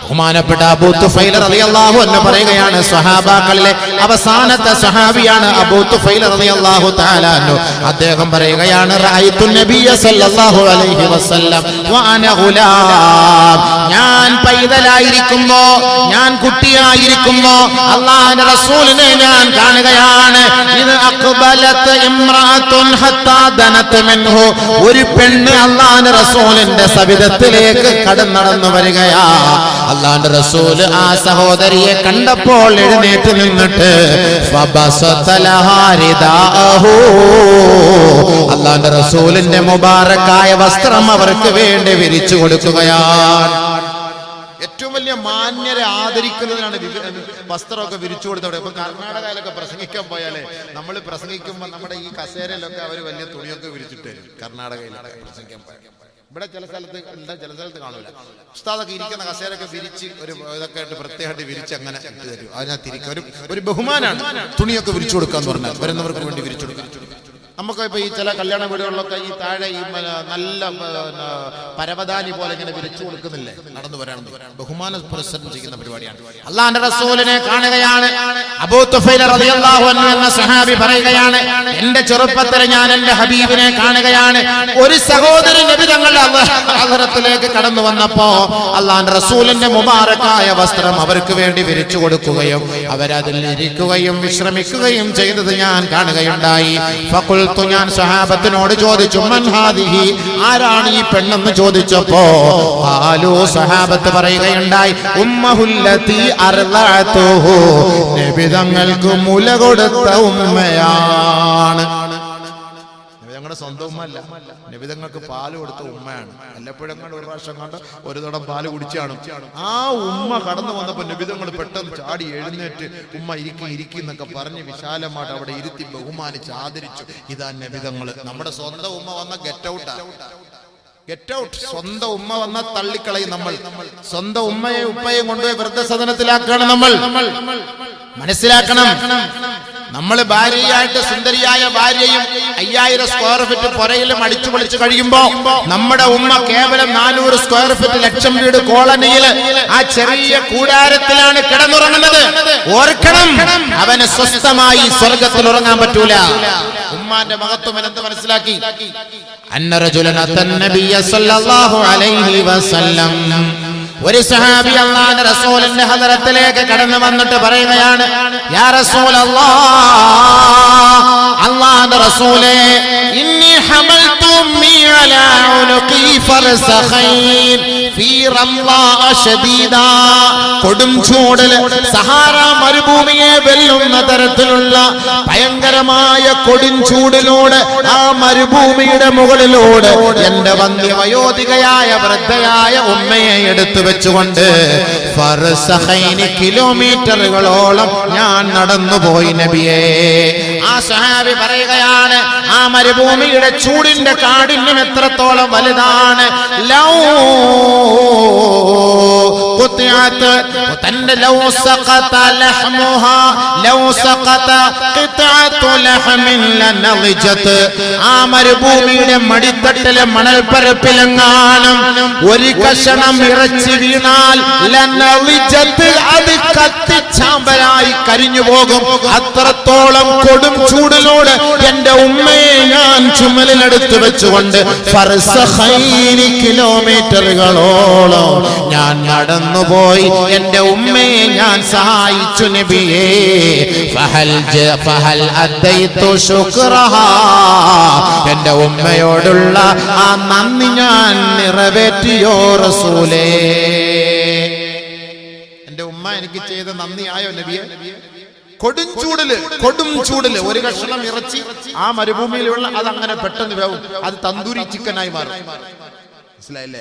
ബഹുമാനപ്പെട്ട അബൂ തുഫൈൽ റളിയല്ലാഹു എന്ന് പറയുകയാണ് സ്വഹാബാക്കളിലെ അവസാനത്തെ സ്വഹാബിയാണ് അബൂ തുഫൈൽ റളിയല്ലാഹു തആല അൻഹു. അദ്ദേഹം പറയുകയാണ് റഅയ്തു നബിയ സല്ലല്ലാഹു അലൈഹി വസല്ലം വഅന ഗുലാം. ഞാൻ പൈതലായിരിക്കുമ്പോ ഞാൻ കുട്ടിയായിരിക്കുമ്പോ അള്ളാഹിന്റെ റസൂലിനെ ഞാൻ കാണുകയാണ്. ഇത് അക്ബലത്ത് ഇമ്രാത്തുൻ മിൻഹു. ഒരു പെണ്ണ് അള്ളാഹിന്റെ റസൂലിന്റെ സവിധത്തിലേക്ക് കടന്നടന്നു വരികയാ. അള്ളാഹിന്റെ റസൂൽ ആ സഹോദരിയെ കണ്ടപ്പോൾ എഴുന്നേറ്റ് നിന്നിട്ട് അള്ളാന്റെ റസൂലിന്റെ മുബാറക്കായ വസ്ത്രം അവർക്ക് വേണ്ടി വിരിച്ചു കൊടുക്കുകയാണ്. വലിയ മാന്യരെ ആദരിക്കുന്നതിനാണ് വസ്ത്രമൊക്കെ വിരിച്ചു കൊടുത്തവിടെ. ഇപ്പൊ കർണാടകയിലൊക്കെ പ്രസംഗിക്കാൻ പോയാലേ നമ്മൾ പ്രസംഗിക്കുമ്പോൾ നമ്മുടെ ഈ കസേരയിലൊക്കെ അവർ വലിയ തുണിയൊക്കെ വിരിച്ചിട്ട് തരും കർണാടകയിലൊക്കെ പ്രസംഗിക്കാൻ പോയാൽ ഇവിടെ ചില സ്ഥലത്ത് എന്താ ചില സ്ഥലത്ത് കാണൂല. ഉസ്താദൊക്കെ ഇരിക്കുന്ന കസേരയൊക്കെ വിരിച്ച് ഒരു ഇതൊക്കെ ആയിട്ട് പ്രത്യേകമായിട്ട് വിരിച്ച് അങ്ങനെ തരും. അതിനകത്ത് ഇരിക്കും. ഒരു ഒരു ബഹുമാനാണ്. തുണിയൊക്കെ വിരിച്ചു കൊടുക്കാന്ന് പറഞ്ഞാൽ വരുന്നവർക്ക് വേണ്ടി വിരിച്ചു കൊടുക്കാൻ നമുക്ക് ഇപ്പൊ ഈ ചില കല്യാണ വീടുകളിലൊക്കെ ഈ താഴെ ഈ നല്ല പരവതാനി പോലെ ഇങ്ങനെ വിരിച്ചു കൊടുക്കുന്നില്ലേ? നടന്നു വരാണെന്ന് ബഹുമാന പുരസ്സരം ചെയ്യുന്ന പരിപാടിയാണ്. അള്ളാന്റെ റസൂലിനെ കാണുകയാണ്. അബൂ റളിയല്ലാഹു അൻഹു എന്ന സഹാബി പറയുകയാണ് എന്റെ ചെറുപ്പത്തിൽ ഞാൻ എന്റെ ഹബീബിനെ കാണുകയാണ്. ഒരു സഹോദരൻ നബി തങ്ങളുടെ കടന്നു വന്നപ്പോ അള്ളാൻ റസൂലിന്റെ മുബാറക്കായ വസ്ത്രം അവർക്ക് വേണ്ടി വിരിച്ചു കൊടുക്കുകയും അവരതിൽ ഇരിക്കുകയും വിശ്രമിക്കുകയും ചെയ്തത് ഞാൻ കാണുകയുണ്ടായി. ഫഖുൽത്തു ഞാൻ സഹാബത്തിനോട് ചോദിച്ചു ആരാണ് ഈ പെണ്ണെന്ന് ചോദിച്ചപ്പോ? ആലോ സഹാബത്ത് പറയുകയുണ്ടായി ഉമ്മഹുല്ലത്തി അർളഅതുഹു നബി തങ്ങൾക്ക് മുല കൊടുത്ത ഉമ്മയാണ്. ഞങ്ങളുടെ സ്വന്തം ഉമ്മ അല്ല നിബിതങ്ങൾക്ക് പാൽ കൊടുത്ത ഉമ്മയാണ്. വല്ലപ്പോഴും കണ്ട് ഒരു പ്രാവശ്യം കണ്ട് ഒരു തടം പാൽ കുടിച്ചാണ്. ആ ഉമ്മ കടന്നു വന്നപ്പോ നിബിതങ്ങൾ പെട്ടെന്ന് ചാടി എഴുന്നേറ്റ് ഉമ്മ ഇരിക്കും ഇരിക്കും എന്നൊക്കെ പറഞ്ഞ് വിശാലമായിട്ട് അവിടെ ഇരുത്തി ബഹുമാനിച്ച് ആദരിച്ചു. ഇതാ നബിതങ്ങൾ നമ്മുടെ സ്വന്തം ഉമ്മ വന്ന ഗെറ്റ് ഔട്ടാ ഗെറ്റ് ഔട്ട് സ്വന്തം ഉമ്മ വന്ന തള്ളിക്കളയും നമ്മൾ. സ്വന്തം ഉമ്മയെ ഉപ്പയും കൊണ്ടുപോയി വൃദ്ധസദനത്തിലാക്കുകയാണ് നമ്മൾ. മനസ്സിലാക്കണം. നമ്മൾ ഭാര്യയായിട്ട് സുന്ദരിയായ ഭാര്യയും അയ്യായിരം സ്ക്വയർ ഫീറ്റ് പുരയിലും അടിച്ചു പൊളിച്ചു കഴിയുമ്പോ നമ്മുടെ ഉമ്മ കേവലം നാനൂറ് സ്ക്വയർ ഫീറ്റ് ലക്ഷം വീട് കോളനിയിൽ ആ ചെറിയ കൂടാരത്തിലാണ് കിടന്നുറങ്ങുന്നത്. ഓർക്കണം. അവന് സ്വസ്ഥമായി സ്വർഗത്തിൽ ഉറങ്ങാൻ പറ്റൂല. ഉമ്മാന്റെ മഹത്വം എന്ത് മനസ്സിലാക്കി? ഒരു സഹാബി അള്ളാന്റെ റസൂലിന്റെ ഹദരത്തിലേക്ക് കടന്നു വന്നിട്ട് പറയുകയാണ് യാ റസൂൽ അള്ളാന്റെ റസൂലേ ഇന്നി ഹമൽതു ഉമ്മി അലാ ഉനുഖി ഫർസഖൈൻ കൊടും ചൂടിൽ സഹാറ മരുഭൂമിയെ വെല്ലുന്ന തരത്തിലുള്ള ഭയങ്കരമായ കൊടും ചൂടിലൂടെ ആ മരുഭൂമിയുടെ മുകളിലൂടെ എന്റെ വന്ധ്യവയോധികയായ വൃദ്ധയായ ഉമ്മയെ എടുത്തു വെച്ചുകൊണ്ട് കിലോമീറ്ററുകളോളം ഞാൻ നടന്നു പോയി നബിയേ. ആ സഹാബി പറയുകയാണ് ആ മരുഭൂമിയുടെ ചൂടിന്റെ കാഠിന്യം എത്രത്തോളം വലുതാണ്. ലൗ قطعت തന്റെ ലൗ സഖത ലഹ്മുഹാ ലൗ സഖത ഖിത്അതു ലഹ്മിൻ ലനളിജത് ആ മരുഭൂമിയുടെ മടിത്തട്ടിലെ മണൽപ്പരപ്പിലെങ്ങാനും ഒരു കഷണം ഇറച്ചി വീണാൽ ലനളിജത് അത് കത്തിച്ചാമ്പലായി കരിഞ്ഞു പോകും അത്രത്തോളം കൊടും ചൂടിലൂടെ എന്റെ ഉമ്മയെ ഞാൻ ചുമലിലെടുത്ത് വെച്ചുകൊണ്ട് ഫർസഖൈനി കിലോമീറ്ററുകളോളം ഞാൻ നടന്നുപോയി. എന്റെ ഉമ്മയെ ഞാൻ സഹായിച്ചു നബിയേ. ഫഹൽ ഫഹൽ എന്റെ ഉമ്മയോടുള്ള ആ നന്ദി ഞാൻ നിറവേറ്റിയോ റസൂലേ. എന്റെ ഉമ്മ എനിക്ക് ചെയ്ത നന്ദിയായോ നബിയെ? കൊടും ചൂടിൽ കൊടും ചൂടിൽ. ഒരു കഷ്ണം ഇറച്ചി ആ മരുഭൂമിയിലുള്ള അത് അങ്ങനെ പെട്ടെന്ന് വേവും. അത് തന്തൂരി ചിക്കനായി മാറും. മനസ്സിലായില്ലേ?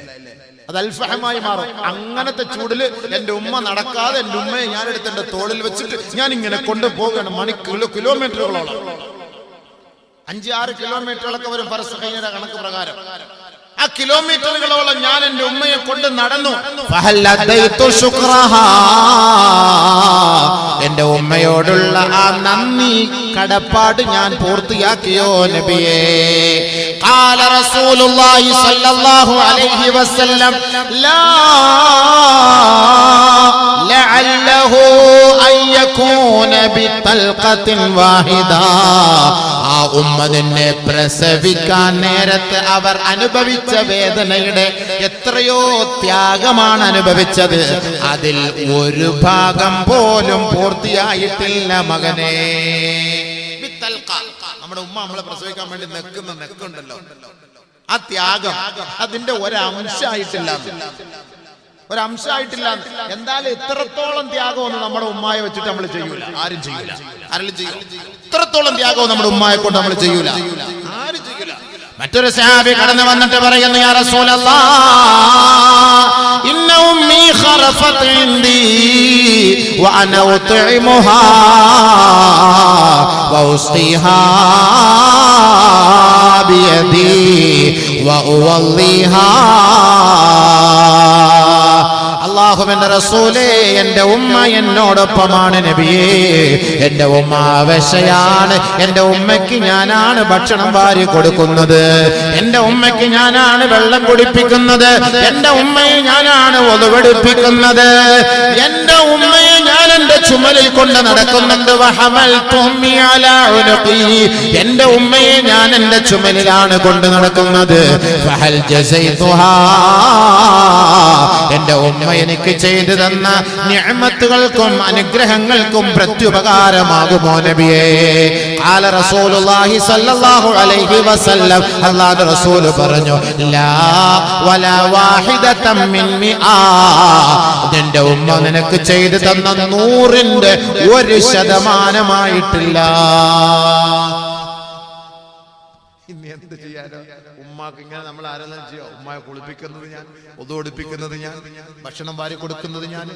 അത് അൽഫഹമായി മാറും. അങ്ങനത്തെ ചൂടിൽ എന്റെ ഉമ്മ നടക്കാതെ എന്റെ ഉമ്മയെ ഞാൻ എടുത്ത് എന്റെ തോളിൽ വെച്ചിട്ട് ഞാൻ ഇങ്ങനെ കൊണ്ടുപോവുകയാണ് മണി കിലോ കിലോമീറ്ററുകളോളം. അഞ്ച് ആറ് കിലോമീറ്ററുകളൊക്കെ വരും പരസ്യ കണക്ക് പ്രകാരം. ആ കിലോമീറ്ററുകളോളം ഞാൻ എന്റെ ഉമ്മയെ കൊണ്ട് നടന്നു. എന്റെ ഉമ്മയോടുള്ള ആ നന്ദി കടപ്പാട് ഞാൻ പൂർത്തിയാക്കിയോ നബിയേ. قال رسول ഉമ്മ നിന്നെ പ്രസവിക്കാൻ നേരത്ത് അവർ അനുഭവിച്ച വേദനയുടെ എത്രയോ ത്യാഗമാണ് അനുഭവിച്ചത്. അതിൽ ഒരു ഭാഗം പോലും പൂർത്തിയായിട്ടില്ല മകനെ. നമ്മുടെ ഉമ്മ നമ്മളെ പ്രസവിക്കാൻ വേണ്ടി നിൽക്കുന്ന നെക്കുണ്ടല്ലോ ആ ത്യാഗം അതിന്റെ ഒരംശമായിട്ടില്ല. ഒരംശമായിട്ടില്ല എന്തായാലും ഇത്രത്തോളം ത്യാഗമൊന്നും നമ്മുടെ ഉമ്മായ വെച്ചിട്ട് നമ്മൾ ചെയ്യൂല. ആരും ചെയ്യൂല. ആരും ചെയ്യൂല ഇത്രത്തോളം ത്യാഗവും നമ്മുടെ ഉമ്മായെ കൊണ്ട് നമ്മൾ ചെയ്യൂല. ആരും ചെയ്യൂല. മറ്റൊരു സഹാബി കടന്നു വന്നിട്ട് പറയുന്നു യാ റസൂലല്ലാ ഇന്ന ഉമ്മി ഖറഫത് വഅന ഉത്ഇമുഹാ വഉസ്ഖിഹാ ബിയദി വഉവല്ലിഹാ അള്ളാഹുവിന്റെ റസൂലേ എന്റെ ഉമ്മ എന്നോടൊപ്പമാണ് നബിയേ. എന്റെ ഉമ്മ അവശയാണ്. എന്റെ ഉമ്മയ്ക്ക് ഞാനാണ് ഭക്ഷണം വാരി കൊടുക്കുന്നത്. എന്റെ ഉമ്മയ്ക്ക് ഞാനാണ് വെള്ളം കുടിപ്പിക്കുന്നത്. എന്റെ ഉമ്മയെ ഞാനാണ് ഒതുവെടുപ്പിക്കുന്നത്. എന്റെ ഉമ്മയെ ഞാൻ എന്റെ ചുമലിൽ കൊണ്ട് നടക്കുന്നുണ്ട് എന്റെ ഉമ്മയെ ഞാൻ എന്റെ ചുമലിലാണ് കൊണ്ട് നടക്കുന്നത്. എന്റെ ഉമ്മ എനിക്ക് ചെയ്തു തന്ന ഞാമത്തുകൾക്കും അനുഗ്രഹങ്ങൾക്കും പ്രത്യുപകാരമാകുമോ നബിയേ? ഖാല റസൂലുള്ളാഹി സ്വല്ലല്ലാഹു അലൈഹി വസല്ലം. അല്ലാഹു റസൂൽ പറഞ്ഞു ലാ വലാ വാഹിദതം മിൻ മിആ. നിന്റെ ഉമ്മ നിനക്ക് ചെയ്തു തന്ന നൂറിന്റെ ഒരു ശതമാനമായിട്ടില്ല. ഇനി എന്ത് ചെയ്യാനോ? ഉമ്മാക്ക് ഇങ്ങനെ നമ്മൾ ആരെല്ലാം ചെയ്യോ? ഉമ്മയെ കുളിപ്പിക്കുന്നത് ഞാൻ ഒതുവെടുപ്പിക്കുന്നത് ഞാൻ ഭക്ഷണം വാരി കൊടുക്കുന്നത് ഞാൻ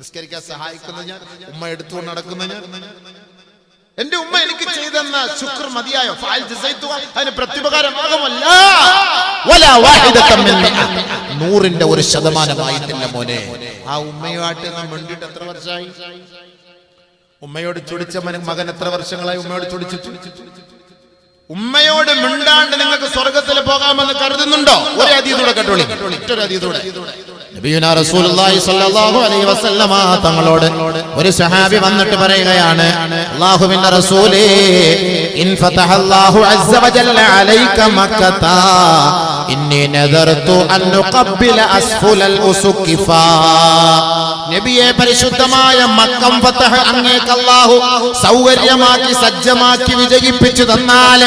നിസ്കരിക്കാൻ സഹായിക്കുന്നത് ഞാൻ ഉമ്മ എടുത്തുകൊണ്ട് നടക്കുന്നത് ഞാൻ. എന്റെ ഉമ്മ എനിക്ക് ചെയ്തെന്ന ശുക്ർ മതിയായോ? അതിന് പ്രത്യുപകാരമാകുമല്ല. നൂറിന്റെ ഒരു ശതമാനമായിട്ടില്ല മോനെ. ആ ഉമ്മയുമായിട്ട് നാം വേണ്ടിയിട്ട് എത്ര വർഷമായി? ഉമ്മയോട് ചൊടിച്ച മകൻ എത്ര വർഷങ്ങളായി ഉമ്മയോട് ചൊടിച്ചു ഉമ്മയോട് മിണ്ടാണ്ട് നിങ്ങൾക്ക് സ്വർഗത്തിൽ പോകാമെന്ന് കരുതുന്നുണ്ടോ? ഒരു അതീതൂടെ കേട്ടോളി. മറ്റൊരു അതീതൂടെ. തങ്ങളോട് ഒരു സഹാബി വന്നിട്ട് പറയുകയാണ് അള്ളാഹുവിന്റെ റസൂലേ ഇൻ ഫതഹല്ലാഹു അസ്സ വജല്ല അലൈക മക്കത ഇന്നി നദർത്തു അൻ നുഖബ്ബില അസ്ഫുലൽ ഉസുക്കിഫാ നബിയെ പരിശുദ്ധമായ മക്കം ഫതഹ് അങ്ങേക്ക് അല്ലാഹു സൗകര്യമാക്കി സജ്ജമാക്കി വിജയിപ്പിച്ചു തന്നാൽ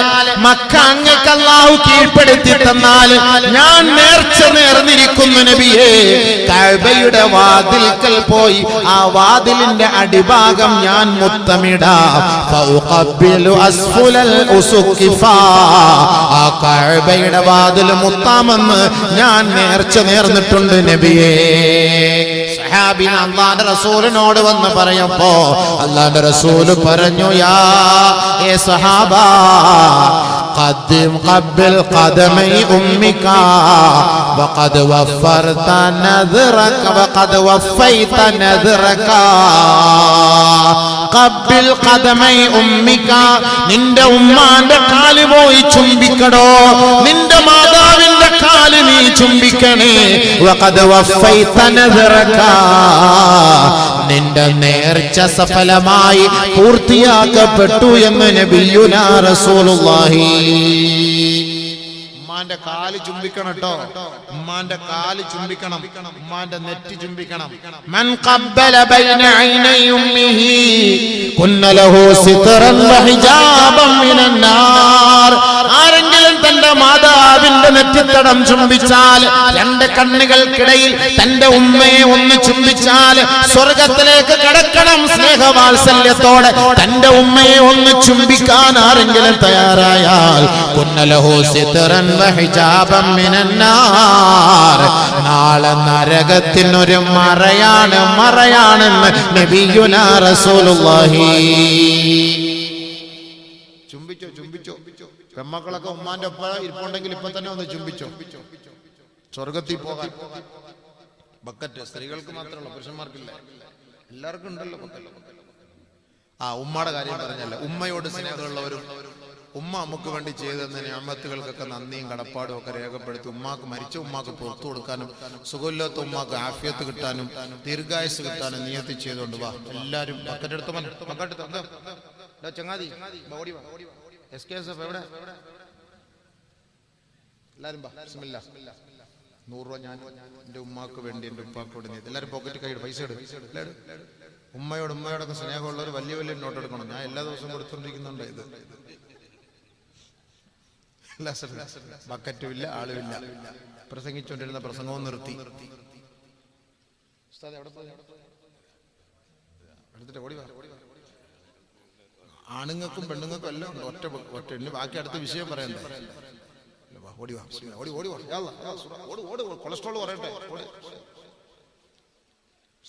മക്ക അങ്ങേക്ക് അല്ലാഹു കീഴ്പ്പെടുത്തി തന്നാൽ ഞാൻ നേർച്ച നേർന്നിരിക്കുന്നു നബിയെ. കഅബയുടെ വാതിൽക്കൽ പോയി ആ വാതിലിന്റെ അടിഭാഗം ഞാൻ മുത്തമിടാം. ആ കഅബയുടെ വാതിൽ മുത്താമെന്ന് ഞാൻ നേർച്ച നേർന്നിട്ടുണ്ട് നബിയേ. സഹാബി അള്ളാന്റെ റസൂലിനോട് വന്ന് പറയപ്പോ അള്ളാന്റെ റസൂൽ പറഞ്ഞു യാ ഏ സഹാബ قدم قبل قدمي أمك وقد وفرت نذرك وقد وفيت نذرك قبل قدمي أمك നിന്റെ ഉമ്മാന്റെ കാല് പോയി ചുംബിക്കടോ നിന്റെ മാതാവിന്റെ കാല് നീ ചുംബിക്കണേ വഖദ് വഫൈത നദറക നിന്റെ നേർച്ച സഫലമായി പൂർത്തിയാക്കപ്പെട്ടു എന്ന് നബിയുനാ റസൂലുള്ളാഹി. ഉമ്മാന്റെ കാൽ ചുംബിക്കണം കേട്ടോ ഉമ്മാന്റെ കാൽ ചുംബിക്കണം. ഉമ്മാന്റെ നെറ്റി ചുംബിക്കണം. മൻ ഖബ്ബല ബൈന ലഹു ആരെങ്കിലും തന്റെ മാതാവിന്റെ നെറ്റിത്തടം ചുംബിച്ചാൽ രണ്ട് കണ്ണുകൾക്കിടയിൽ തന്റെ ഉമ്മയെ ഒന്ന് ചുംബിച്ചാൽ സ്വർഗത്തിലേക്ക് കടക്കണം സ്നേഹവാത്സല്യത്തോടെ തന്റെ ഉമ്മയെ ഒന്ന് ചുംബിക്കാൻ ആരെങ്കിലും തയ്യാറായാൽ വഹിജാബം മിനന്നാർ. നാളെ നരകത്തിനൊരു മറയാണ് മറയാണെന്ന് നബിയുന റസൂലുള്ളാഹി. ചുംബിച്ചോ ചുംബിച്ചോ. പെമ്മക്കളൊക്കെ ഉമ്മാന്റെ ഒപ്പം ഇരിപ്പുണ്ടെങ്കിൽ ഇപ്പൊ തന്നെ ഒന്ന് ചുംബിച്ചോ. സ്വർഗത്തിൽ പോകാൻ. ബക്കറ്റ് സ്ത്രീകൾക്ക് മാത്രമല്ല പുരുഷന്മാർക്കില്ല. എല്ലാവർക്കും ഉണ്ടല്ലോ ആ ഉമ്മയുടെ കാര്യം പറഞ്ഞല്ല. ഉമ്മയോട് സ്നേഹമുള്ളവരും ഉമ്മ നമുക്ക് വേണ്ടി ചെയ്തെന്ന ഞാമത്തുകൾക്കൊക്കെ നന്ദിയും കടപ്പാടും ഒക്കെ രേഖപ്പെടുത്തി ഉമ്മാക്ക് മരിച്ച ഉമ്മാക്ക് പുറത്തു കൊടുക്കാനും സുഖമില്ലാത്ത ഉമ്മാക്ക് ആഫിയത്ത് കിട്ടാനും ദീർഘായുസ് കിട്ടാനും നിയത്തി ചെയ്തുകൊണ്ട് വാ. എല്ലാവരും പക്കറ്റെടുത്ത്? എടാ ചങ്ങാതി എസ് കെ എസ് എവിടെ? എല്ലാവരും നൂറ് രൂപ ഞാൻ എന്റെ ഉമ്മാക്ക് വേണ്ടി എന്റെ ഉപ്പാക്ക് വേണ്ടി എല്ലാവരും പോക്കറ്റ് കൈ പൈസ എടുക്കും ഉമ്മയോട് ഉമ്മയോടൊക്കെ സ്നേഹമുള്ളവർ വലിയ വലിയ നോട്ട് എടുക്കണം ഞാൻ എല്ലാ ദിവസവും കൊടുത്തോണ്ടിരിക്കുന്നുണ്ട് ഇത്. ബക്കറ്റും ഇല്ല ആളുമില്ല. പ്രസംഗിച്ചുകൊണ്ടിരുന്ന പ്രസംഗവും നിർത്തി. ആണുങ്ങൾക്കും പെണ്ണുങ്ങൾക്കും എല്ലാം ഒറ്റ ഒറ്റ ബാക്കി അടുത്ത വിഷയം പറയണ്ടേ? ഓടി വാ. ഓടി ഓടി വാ. കൊളസ്ട്രോൾ പറയട്ടെ. ഓടി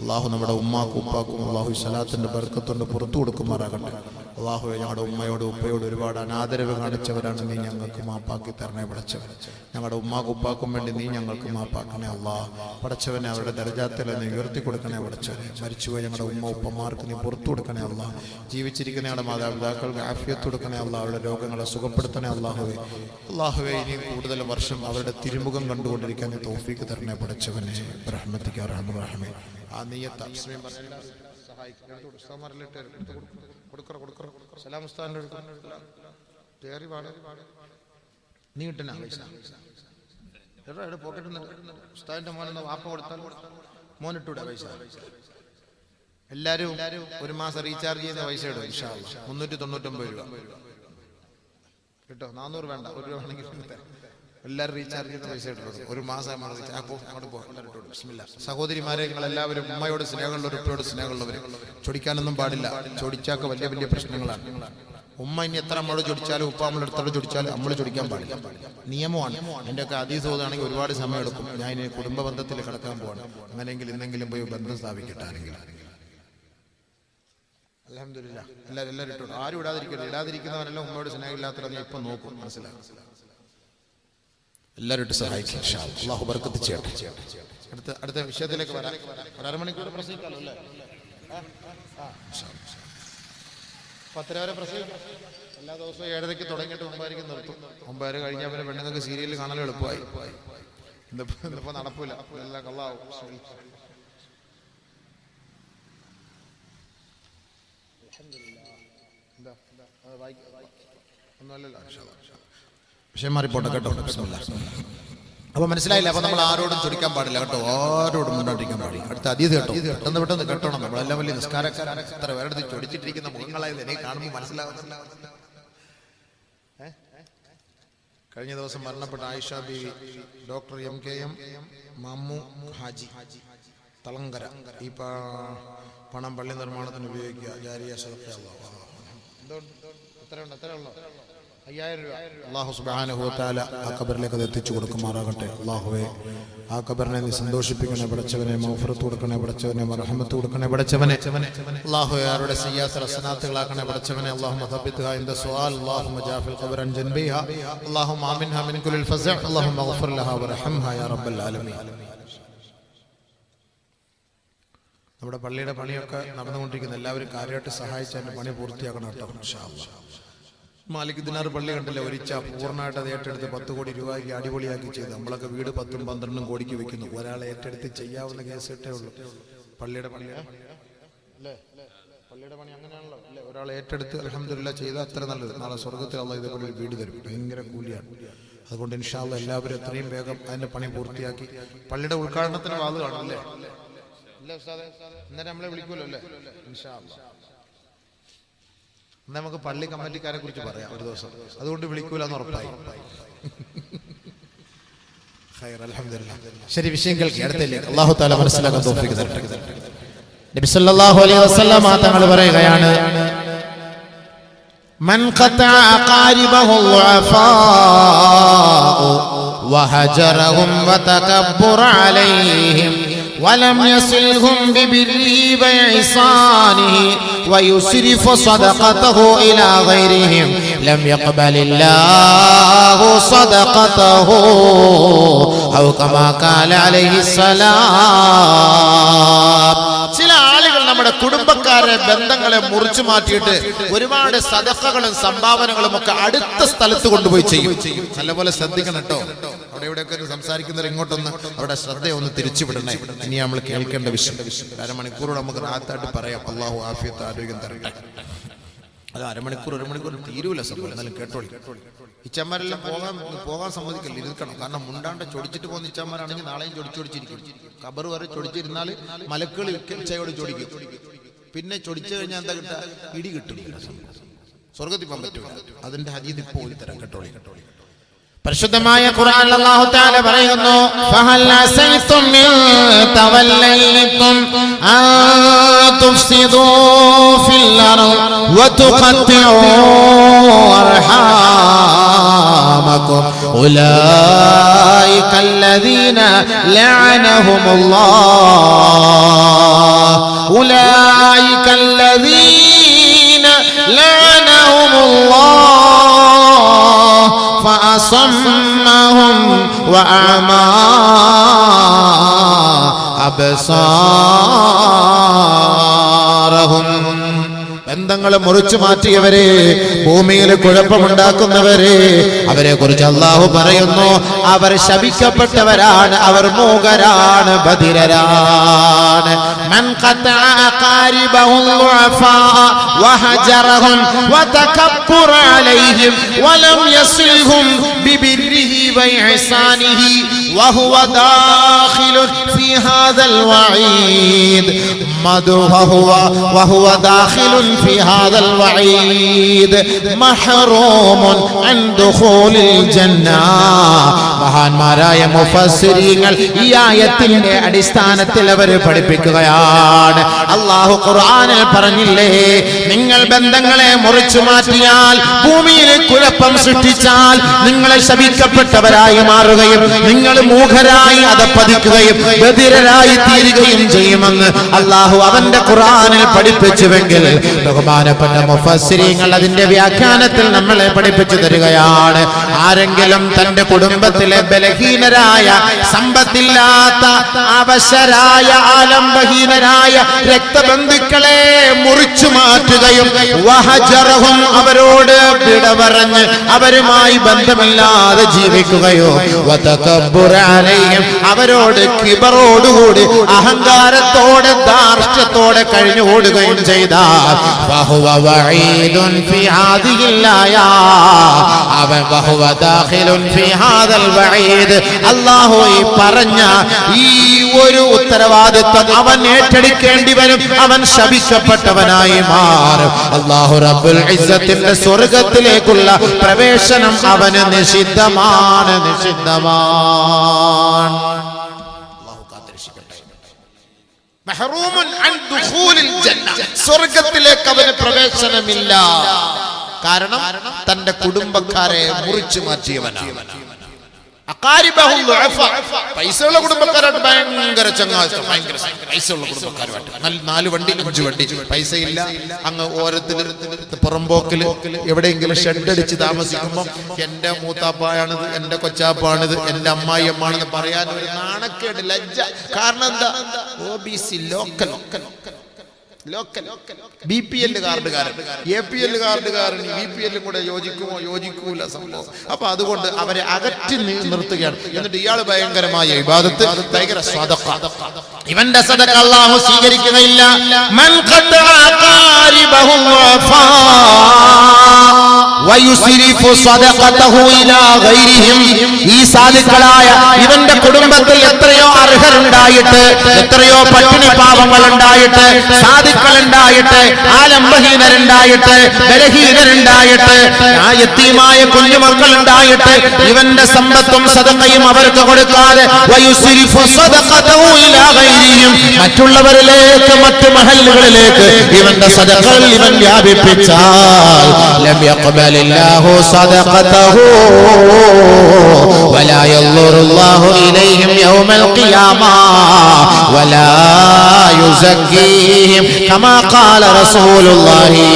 അള്ളാഹു നമ്മുടെ ഉമ്മാക്കും ഉപ്പാക്കും അള്ളാഹു സലാത്തിന്റെ ബർക്കത്തുണ്ട് പുറത്തു കൊടുക്കുമാറാകട്ടെ. അള്ളാഹു ഞങ്ങളുടെ ഉമ്മയോട് ഉപ്പയോട് ഒരുപാട് അനാദരവ് കാണിച്ചവരാണ് നീ ഞങ്ങൾക്ക് മാപ്പാക്കി തരണേ പടച്ചവൻ. ഞങ്ങളുടെ ഉമ്മാക്കും ഉപ്പാക്കും വേണ്ടി നീ ഞങ്ങൾക്ക് മാപ്പാക്കണേ അള്ളാഹ് പടച്ചവനെ അവരുടെ ദർജാത്തിൽ നീ ഉയർത്തി കൊടുക്കണേ പടച്ചവനെ മരിച്ചുപോയി ഞങ്ങളുടെ ഉമ്മ ഉപ്പമാർക്ക് നീ പുറത്തു കൊടുക്കണേ അള്ളാഹ് ജീവിച്ചിരിക്കുന്ന ഞങ്ങളുടെ മാതാപിതാക്കൾക്ക് ആഫിയത്ത് കൊടുക്കണേ അള്ളാഹ് അവരുടെ രോഗങ്ങളെ സുഖപ്പെടുത്തണേ അള്ളാഹുവേ. അള്ളാഹുവേ ഇനി കൂടുതൽ വർഷം അവരുടെ തിരുമുഖം കണ്ടുകൊണ്ടിരിക്കാൻ തോഫിക്ക് തരണേ പടച്ചവനെ. ബ്രഹ്മത്തിക്കാറാണ് റഹ്മേ. ആ നീയത്ത് പറഞ്ഞ സഹായിക്കും. എടുത്ത് കൊടുക്കറ കൊടുക്കറ സലാം തേറി പാട് നീ കിട്ടണ എടാ എടാ പോക്കറ്റ് ഉസ്താദിന്റെ മോനെന്ന് വാപ്പ കൊടുത്താൽ മോനിട്ടൂടെ പൈസ. എല്ലാരും ഒരു മാസം റീചാർജ് ചെയ്യുന്ന പൈസ ഇടും ഇൻഷാ. മുന്നൂറ്റി തൊണ്ണൂറ്റൊമ്പത് രൂപ. കേട്ടോ നാനൂറ് വേണ്ട ഒരു രൂപ വേണമെങ്കിൽ. എല്ലാവരും റീചാർജ് ചെയ്ത പൈസ ഇട്ടു ഒരു മാസം സഹോദരിമാരെ നിങ്ങൾ എല്ലാവരും ഉമ്മയോട് സ്നേഹമുള്ളവർ ഉപ്പയോട് സ്നേഹമുള്ളവർ ചൊടിക്കാനൊന്നും പാടില്ല. ചൊടിച്ചാക്ക വലിയ വലിയ പ്രശ്നങ്ങളാണ്. ഉമ്മ ഇനി എത്ര നമ്മൾ ചൊടിച്ചാലും ഉപ്പ നമ്മൾ എടുത്തോട് ചൊടിച്ചാലും നമ്മൾ ചൊടിക്കാൻ പാടില്ല. നിയമമാണ്. എന്റെ ഒക്കെ അതീ തോന്നുകയാണെങ്കിൽ ഒരുപാട് സമയം എടുക്കും. ഞാൻ ഇനി കുടുംബ ബന്ധത്തിൽ കിടക്കാൻ പോകണം അങ്ങനെയെങ്കിൽ ഇന്നെങ്കിലും പോയി ബന്ധം സ്ഥാപിക്കട്ടെ ആരെങ്കിലും. അലഹമില്ല എല്ലാവരും എല്ലാവരും ഇട്ടോളൂ ആരും ഇടാതിരിക്കരുത്. ഇടാതിരിക്കുന്നവരെല്ലാം ഉമ്മയോട് സ്നേഹമില്ലാത്തവരെ ഇപ്പൊ നോക്കും. മനസ്സിലാക്കും എല്ലാവരും ഇട്ട് സഹായിക്കും. അള്ളാഹു ബർക്കത്ത് ചെയ്യട്ടെ. അടുത്ത അടുത്ത വിഷയത്തിലേക്ക് വരാം. ഒരു അരമണിക്കൂർ പ്രസംഗിക്കാമല്ലോ. പത്തര വരെ പ്രസംഗം എല്ലാ ദിവസവും ഏഴരയ്ക്ക് തുടങ്ങിയിട്ട് ഒമ്പതരയ്ക്ക് നിർത്തും. ഒമ്പതര കഴിഞ്ഞാൽ പിന്നെ പെണ്ണുങ്ങൾക്ക് സീരിയൽ കാണാൻ എളുപ്പമായി. ഇന്നിപ്പോ ഇന്നിപ്പോ നടപ്പില്ല കള്ളാവും. ഒന്നുമല്ലല്ലോ ഇൻഷാ അല്ലാ, ഇൻഷാ അല്ലാ. വിഷയം മാറിപ്പോട്ടെ കേട്ടോ. അപ്പൊ മനസ്സിലായില്ല? അപ്പൊ നമ്മൾ ആരോടും ചൊടിക്കാൻ പാടില്ല കേട്ടോ. ആരോടും മുന്നോട്ടിരിക്കാൻ പാടില്ല. അടുത്ത അതീത് കേട്ടോ. പെട്ടെന്ന് പെട്ടെന്ന് കേട്ടോണം. നമ്മളെല്ലാം വലിയ നിസ്കാരക്കാരെ പേരെടുത്ത് ചൊടിച്ചിട്ടിരിക്കുന്ന മുഖങ്ങളായത് എനിക്ക് കാണുമ്പോൾ മനസ്സിലാവുന്നില്ല കഴിഞ്ഞ ദിവസം മരണപ്പെട്ട Ayisha Beevi doctor M K M Mammu Haji Thalangara. ഈ പണം പള്ളി നിർമ്മാണത്തിന് ഉപയോഗിക്കുക. ജാരിയ. എന്തുകൊണ്ട് എത്രയുണ്ട്? എത്രയുള്ളൂ? അള്ളാഹു സുബ്ഹാനഹു വതആല ആ കബറിലേക്ക് അത് എത്തിച്ചു കൊടുക്കുമാറാകട്ടെ. അള്ളാഹുവേ ആ കബറിനെ നീ സന്തോഷിപ്പിക്കണേ പടച്ചവനെ മൗഫറത്ത് കൊടുക്കണേ പടച്ചവനെ മർഹമത്ത് കൊടുക്കണേ പടച്ചവനെ. അള്ളാഹുവെ ആരുടെ സിയാസ് റസനാത്തുകളാക്കണേ പടച്ചവനെ അള്ളാഹു മതബിത്ഹാ ഇൻദ സ്വാൽ അള്ളാഹു ജാഫിൽ ഖബർ അൻ ജൻബിഹാ അള്ളാഹു ആമിൻഹാ മിൻ കുലിൽ ഫസഅ അള്ളാഹു മഗ്ഫിർ ലഹാ വറഹംഹാ യാ റബ്ബൽ ആലമീൻ. നമ്മുടെ പള്ളിയുടെ പണിയൊക്കെ നടന്നുകൊണ്ടിരിക്കുന്ന എല്ലാവരും കാര്യമായിട്ട് സഹായിച്ച് അതിന്റെ പണി പൂർത്തിയാക്കണം കേട്ടോ ഇൻഷാ അല്ലാ. മാലിക് ദിനാർ പള്ളി കണ്ടില്ല? ഒരിച്ച പൂർണമായിട്ട് അത് ഏറ്റെടുത്ത് പത്ത് കോടി രൂപയ്ക്ക് അടിപൊളിയാക്കി ചെയ്ത്. നമ്മളൊക്കെ വീട് പത്തും പന്ത്രണ്ടും കോടിക്ക് വെക്കുന്നു. ഒരാളെ ഏറ്റെടുത്ത് ചെയ്യാവുന്ന കേസ് ഇട്ടേ ഉള്ളൂ. പള്ളിയുടെ പണിയാണല്ലോ അല്ലേ? പണി ഏറ്റെടുത്ത് അലഹമില്ല ചെയ്താൽ അത്ര നല്ലത്. നാളെ സ്വർഗത്തിൽ അള്ള ഇതേപോലെ വീട് തരും. ഭയങ്കര കൂലിയാണ്. അതുകൊണ്ട് ഇൻഷാല്ല എല്ലാവരും എത്രയും വേഗം അതിന്റെ പണി പൂർത്തിയാക്കി പള്ളിയുടെ ഉദ്ഘാടനത്തിന് വാത് കാണുമല്ലേ അല്ലേ നമ്മളെ വിളിക്കുമല്ലോ അല്ലേ? ഇൻഷാ അല്ലാ. എന്നാ നമുക്ക് പള്ളി കമ്മിറ്റിക്കാരെ കുറിച്ച് പറയാം ഒരു ദിവസം അതുകൊണ്ട് വിളിക്കൂലെന്ന് ഉറപ്പായി ഖൈർ, അൽഹംദുലില്ലാ. ശരി വിഷയം കേൾക്കി അടുത്തേക്ക് അള്ളാഹു താല മനസ്സിലാക്കാൻ തോഫിക്ക് തരട്ടെ നബി സല്ലല്ലാഹു അലൈഹി വസല്ലമ തങ്ങൾ പറയുകയാണ് من قطع أقاربه الضعفاء وهجرهم وتكبر عليهم ولم يصلهم ببره وإحسانه ويسرف صدقته إلى غيرهم. لم يقبل الله صدقته. أو كما قال عليه السلام. നമ്മുടെ കുടുംബക്കാരെ ബന്ധങ്ങളെ മുറിച്ചു മാറ്റിയിട്ട് ഒരുപാട് സദസ്സകളും സംഭാവനകളും ഒക്കെ അടുത്ത സ്ഥലത്ത് കൊണ്ടുപോയി ചെയ്യും. നല്ലപോലെ ശ്രദ്ധിക്കണം കേട്ടോ. അവിടെ ഇവിടെയൊക്കെ സംസാരിക്കുന്നവർ ഇങ്ങോട്ടൊന്ന് അവിടെ ശ്രദ്ധ ഒന്ന് തിരിച്ചുവിടണേ. ഇനി നമ്മൾ കേൾക്കേണ്ട വിഷയം. അരമണിക്കൂർ നമുക്ക് റാത്തായിട്ട് പറയാം. അള്ളാഹു ആഫിയത്ത് ആരോഗ്യം തരട്ടെ. അത് അരമണിക്കൂർ ഒരു മണിക്കൂർ തീരൂല സംഭവം. എന്നാലും കേട്ടോളി കേട്ടോളി. ഇച്ചന്മാരെല്ലാം പോകാൻ പോകാൻ സമ്മതിക്കില്ല? ഇരിക്കണം കാരണം മുണ്ടാണ്ട് ചൊടിച്ചിട്ട് പോകുന്ന ഇച്ചന്മാരാണെങ്കിൽ നാളെയും ചൊടിച്ചു ചൊടിച്ചിരിക്കും. കബർ വരെ ചൊടിച്ചിരുന്നാൽ മലക്കുകൾ ഇച്ചയോട് ചൊടിക്കും. പിന്നെ ചൊടിച്ചു കഴിഞ്ഞാൽ എന്താ കിട്ടുക? ഇടി കിട്ടും. സ്വർഗത്തിൽ പോകാൻ പറ്റും അതിന്റെ അതീതി ഇപ്പോൾ തരാം കെട്ടോളി കേട്ടോളി പരിശുദ്ധമായ ഖുർആൻ അല്ലാഹു തആല പറയുന്നു ഫഹൽ അസൈതും മിൻ തവല്ലൈതും അൻ തുഫ്സിദൂ ഫിൽ അർദ് വതുഖത്തിഉ അർഹാമകും. ഉലൈക അല്ലദീന ലഅനഹുമുല്ലാഹ്. ഉലൈക അല്ലദീന ലഅനഹുമുല്ലാഹ്. فأصمهم وأعمى أبصارهم. ബന്ധങ്ങളെ മുറിച്ചു മാറ്റിയവരെ ഭൂമിയിൽ കുഴപ്പമുണ്ടാക്കുന്നവരെ അവരെ കുറിച്ച് അള്ളാഹു പറയുന്നു അവർ ശപിക്കപ്പെട്ടവരാണ് അവർ മൂകരാണ് ബധിരരാണ്. وهو داخل في هذا الوعيد. مدو وهو وهو داخل في هذا الوعيد. محروم عن دخول الجنة. മഹാന്മാരായ മുഫസ്സിരീങ്ങൾ ഈ ആയത്തിന്റെ അടിസ്ഥാനത്തിൽ അവർ പഠിപ്പിക്കുകയാണ്. അള്ളാഹു ഖുർആനിൽ പറഞ്ഞില്ലേ നിങ്ങൾ ബന്ധങ്ങളെ മുറിച്ചു മാറ്റിയാൽ ഭൂമിയിൽ കുഴപ്പം സൃഷ്ടിച്ചാൽ നിങ്ങളെ ശപിക്കപ്പെട്ടവരായി മാറുകയും നിങ്ങൾ മൂഖരായി അതപ്പതിക്കുകയും ബധിരരായി തീരുകയും ചെയ്യുമെന്ന് അള്ളാഹു അവന്റെ ഖുർആനിൽ പഠിപ്പിച്ചുവെങ്കിൽ ബഹുമാനപ്പെട്ട മുഫസ്സിരീങ്ങൾ അതിന്റെ വ്യാഖ്യാനത്തിൽ നമ്മളെ പഠിപ്പിച്ചു തരികയാണ്. ആരെങ്കിലും തന്റെ കുടുംബത്തിലെ ബലഹീനരായ സമ്പത്തില്ലാത്ത അവശരായ ആലംബഹീനരായ രക്തബന്ധുക്കളെ മുറിച്ചു മാറ്റുകയും വഹജറഹും അവരോട് വിട പറഞ്ഞ് അവരുമായി ബന്ധമില്ലാതെ ജീവിക്കുകയോ വതകബ്ബുറ അലൈഹിം അവരോട് കിബറോടുകൂടി അഹങ്കാരത്തോടെ ധാർഷ്ട്യത്തോടെ കഴിഞ്ഞു ഓടുകയും ചെയ്താൽ അവൻ വഹുവ ദാഖിലുൻ ഫി ഹാദൽ വഈദ് അല്ലാഹു ഈ പറഞ്ഞ ഈ ഒരു ഉത്തരവാദിത്വം അവൻ ഏറ്റെടുക്കേണ്ടി വരും. അവൻ ശപിക്കപ്പെട്ടവനായി മാറും. അല്ലാഹു റബ്ബുൽ ഇസ്സത്തിന്റെ സ്വർഗത്തിലേക്കുള്ള പ്രവേശനം അവന് നിഷിദ്ധമാണ് നിഷിദ്ധമാണ്. സ്വർഗത്തിലേക്ക് അവന് പ്രവേശനമില്ല. കാരണം തന്റെ കുടുംബക്കാരെ മുറിച്ചു മാറ്റിയവനാണ്. പൈസയുള്ള കുടുംബക്കാരായിട്ട് ഭയങ്കര ചങ്ങാത്തം ഭയങ്കര പൈസയുള്ള കുടുംബക്കാരുമായിട്ട് നാല് വണ്ടി അഞ്ച് വണ്ടി. പൈസയില്ല. ഇല്ല അങ്ങ് ഓരത്തിൽ പുറമ്പോക്കിൽ എവിടെയെങ്കിലും ഷെഡടിച്ച് താമസിക്കുമ്പോൾ എന്റെ മൂത്താപ്പായാണിത് എന്റെ കൊച്ചാപ്പാണിത് എന്റെ അമ്മായി അമ്മാണെന്ന് പറയാൻ ഒരു നാണക്കേട് ലജ്ജ. കാരണം എന്താ? O B C local local B P L കാർഡുകാരൻ. A P L കാർഡുകാരൻ. ബി പി എല്ലും കൂടെ യോജിക്കുമോ? യോജിക്കൂല സംഭവം. അപ്പൊ അതുകൊണ്ട് അവരെ അകറ്റി നിർത്തുകയാണ്. എന്നിട്ട് ഇയാൾ ഭയങ്കരമായ ഇബാദത്ത് ഭയങ്കര ഇവന്റെ സദക്ക അള്ളാഹു സ്വീകരിക്കുകയില്ല ഈ സാധുക്കളായ ഇവന്റെ കുടുംബത്തിൽ എത്രയോ അർഹരുണ്ടായിട്ട് എത്രയോ പട്ടിണി പാവങ്ങൾ ഉണ്ടായിട്ട് സാധുക്കൾ ഉണ്ടായിട്ട് ആലംബഹീനരുണ്ടായിട്ട് ബലഹീനരുണ്ടായിട്ട് ആ യത്തീമായ കുഞ്ഞുമക്കൾ ഉണ്ടായിട്ട് ഇവന്റെ സമ്പത്തും സദക്കയും അവർക്ക് കൊടുക്കാതെ. മറ്റുള്ളവരിലേക്ക് മറ്റു മഹല്ലുകളിലേക്ക് ഇവന്റെ സദഖകൾ ഇവൻ വ്യാപിപ്പിച്ചാൽ യഖ്ബലില്ലാഹു സദഖതഹു വലാ യൻദുറുല്ലാഹു ഇലൈഹിം യൗമൽ ഖിയാമ വലാ യുസക്കീഹിം കമാ ഖാല റസൂലുള്ളാഹി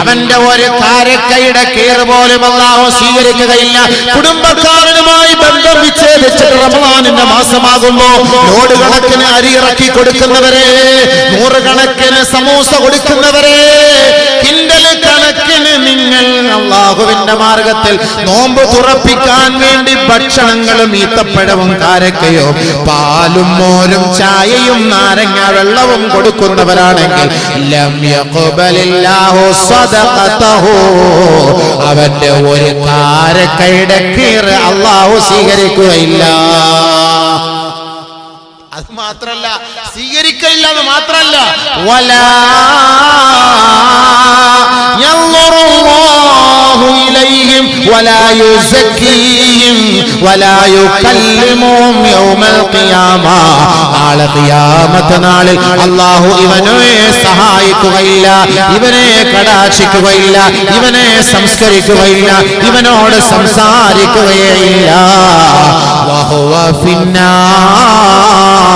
അവന്റെ ഒരു കാരക്കയുടെ കീർ പോലും അല്ലാഹു സ്വീകരിക്കുകയില്ല. കുടുംബക്കാരനുമായി ബന്ധം വിച്ഛേദിച്ചിട്ട് റമദാനിന്റെ മാസമാകുമ്പോ ലോഡ് കണക്കിന് അരി ഇറക്കി കൊടുക്കുന്നവരെ നൂറുകണക്കിന് സമൂസ കൊടുക്കുന്നവരെ കിണ്ടൽ നൂറുകണക്കിന് നിങ്ങൾ അള്ളാഹുവിന്റെ മാർഗത്തിൽ നോമ്പ് തുറപ്പിക്കാൻ വേണ്ടി ഭക്ഷണങ്ങളും ഈത്തപ്പഴവും കാരക്കയോ പാലും മോരും ചായയും നാരങ്ങ വെള്ളവും കൊടുക്കുന്നവരാണെങ്കിൽ അവന്റെ ഒരു കാരക്കയുടെ കീറ് അള്ളാഹു സ്വീകരിക്കുകയില്ല. അത് മാത്രല്ല സ്വീകരിക്കില്ല എന്ന് മാത്രല്ല. വലാ إليهم ولا يزكيهم ولا يكلمهم يوم القيامة നാളെ ഖിയാമത്ത് നാളിൽ അള്ളാഹു ഇവനെ സഹായിക്കുകയില്ല ഇവനെ കടാക്ഷിക്കുകയില്ല ഇവനെ സംസ്കരിക്കുകയില്ല ഇവനോട് സംസാരിക്കുകയില്ല വഹുവ ഫിന്നാർ